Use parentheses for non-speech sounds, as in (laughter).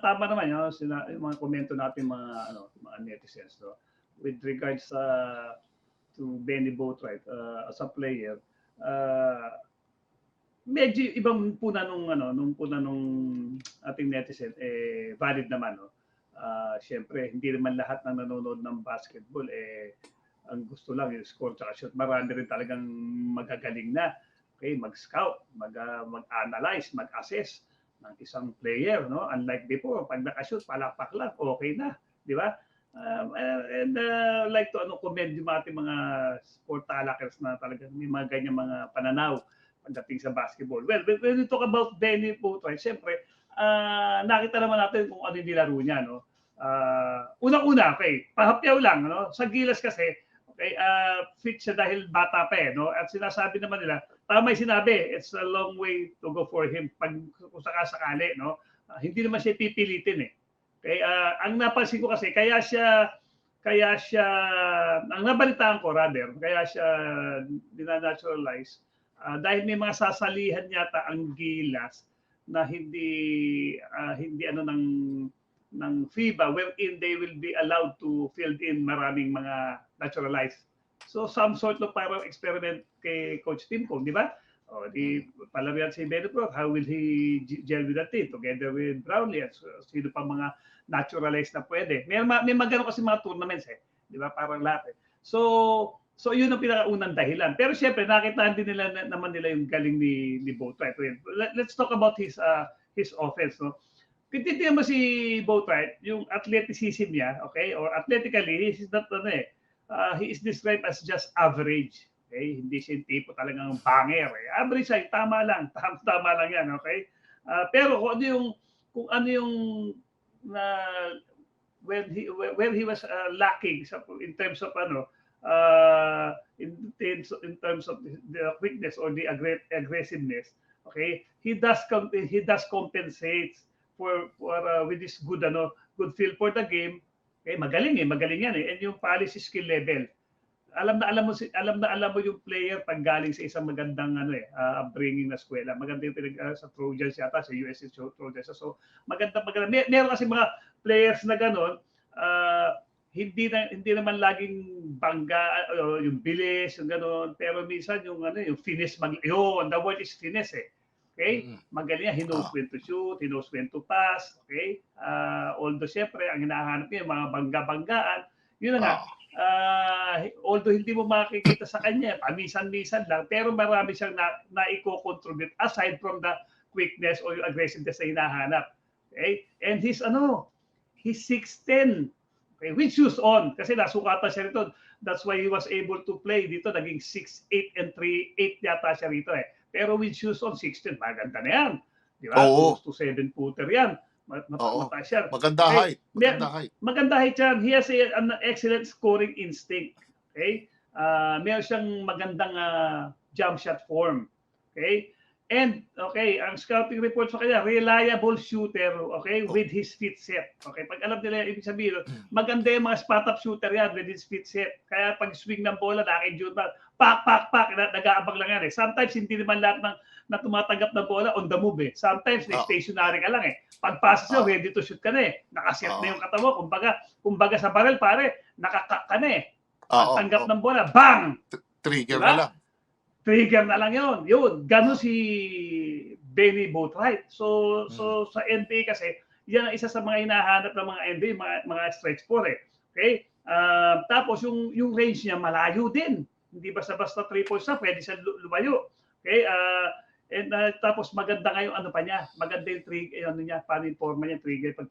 tama naman yun, sina, yung mga komento natin mga ano, mga netizens no. With regards sa to Benny Boatwright uh, as a player, uh, medyo ibang puna nung ano, nung puna nung ating netizen eh valid naman no. Ah, syempre hindi naman lahat ng nanonood ng basketball eh ang gusto lang yung score tsaka shoot. Marami rin talagang magagaling na. Okay, mag-scout, mag, ah, mag-analyze, mag-assess ng isang player, no? Unlike before, pag nakashoot, palakpak lang, okay na, di ba? Um, uh, and uh, like to ano comment yung ating mga sport talakers na talagang may mga ganyan mga pananaw pagdating sa basketball. Well, when, we talk about Benny Boatwright, siyempre, ah, nakita naman natin kung ano yung nilaro niya, no? Ah, unang-una, okay, pahapyaw lang, no? Sa Gilas kasi, okay, ah, fit siya dahil bata pa eh, no? At sinasabi naman nila, tama yung sinabi, it's a long way to go for him pag kung sakasakali, no? Ah, hindi naman siya pipilitin eh. Okay, ah, ang napansin ko kasi, kaya siya, kaya siya, ang nabalitaan ko rather, kaya siya dinanaturalize, ah, dahil may mga sasalihan yata ang gilas na hindi ah, hindi ano ng ng FIBA wherein they will be allowed to fill in maraming mga naturalized. So some sort of parang experiment kay Coach Tim Kong, di ba? O di palaro yan si Benny Brook, how will he gel with that team together with Brownlee at sino pa mga naturalized na pwede. May, ma- may magano kasi mga tournaments eh, di ba? Parang lahat eh. So So yun ang pinakaunang dahilan. Pero siyempre nakitaan din nila na- naman nila yung galing ni ni Boatwright. Let, let's talk about his uh, his offense, no. Titignan mo si Boatwright, yung athleticism niya, okay? Or athletically, he's not ano eh. Uh, he is described as just average. Okay? Hindi siya yung tipo talagang banger. Eh. Average siya, tama lang. (laughs) Tama, tama lang yan, okay? Uh, pero kung ano yung kung ano yung na when he when he was uh, lacking sa in terms of ano uh, in, terms in terms of the quickness or the aggressiveness okay he does he does compensate for for uh, with this good ano good feel for the game okay magaling eh magaling yan eh. And yung policy skill level. Alam na alam mo si alam na alam mo yung player pag galing sa isang magandang ano eh uh, upbringing na eskwela. Maganda yung pinag uh, sa Trojans yata sa USC Trojans. So maganda maganda. Mer- meron kasi mga players na ganon uh, hindi na hindi naman laging bangga uh, yung bilis yung gano'n. Pero minsan yung ano yung finish mag yun the word is finish eh okay Mm. magaling yan he knows Ah. when to shoot he knows when to pass okay uh, although syempre ang hinahanap niya yung mga bangga-banggaan yun na nga Ah, uh, although hindi mo makikita sa kanya pamisan-misan lang pero marami siyang na, na-contribute aside from the quickness or yung aggressiveness na hinahanap okay and he's ano he's 6'10 Okay, with shoes on kasi nasukatan siya rito. That's why he was able to play dito. Naging 6'8 and 3'8 yata siya rito eh. Pero with shoes on, 16, maganda na yan. Di ba? Oo. Close to 7 footer yan. Mat- mat- Oo. mataas yan. maganda Okay. height. Maganda height. Maganda height yan. He has a, an excellent scoring instinct. Okay? Uh, meron siyang magandang ah, jump shot form. Okay? And, okay, ang scouting report sa kanya, reliable shooter, okay, with his feet set. Okay, pag alam nila, ibig sabihin, maganda yung mga spot-up shooter yan with his feet set. Kaya pag swing ng bola, nakikijut na, pak, pak, pak, na, nag-aabang lang yan eh. Sometimes, hindi naman lahat ng na tumatanggap ng bola on the move eh. Sometimes, Ah. stationary ka lang eh. Pag pass Ah. sa'yo, ready to shoot ka na eh. Nakaset Ah. na yung katawa. Kumbaga, kumbaga sa barrel, pare, nakakak ka na eh. Oo, Pag tanggap oo. ng bola, bang! Trigger Diba? na lang. Trigger na lang yun. Yun, ganun si Benny Boatwright. So, so sa NBA kasi, yan ang isa sa mga hinahanap ng mga NBA, mga, mga stretch four eh. Okay? Ah, tapos yung, yung range niya malayo din. Hindi basta-basta points na, pwede siya lu- lumayo. Okay? Ah, and ah, tapos maganda nga yung ano pa niya, maganda yung trigger, ano niya, paano yung forma niya, trigger pag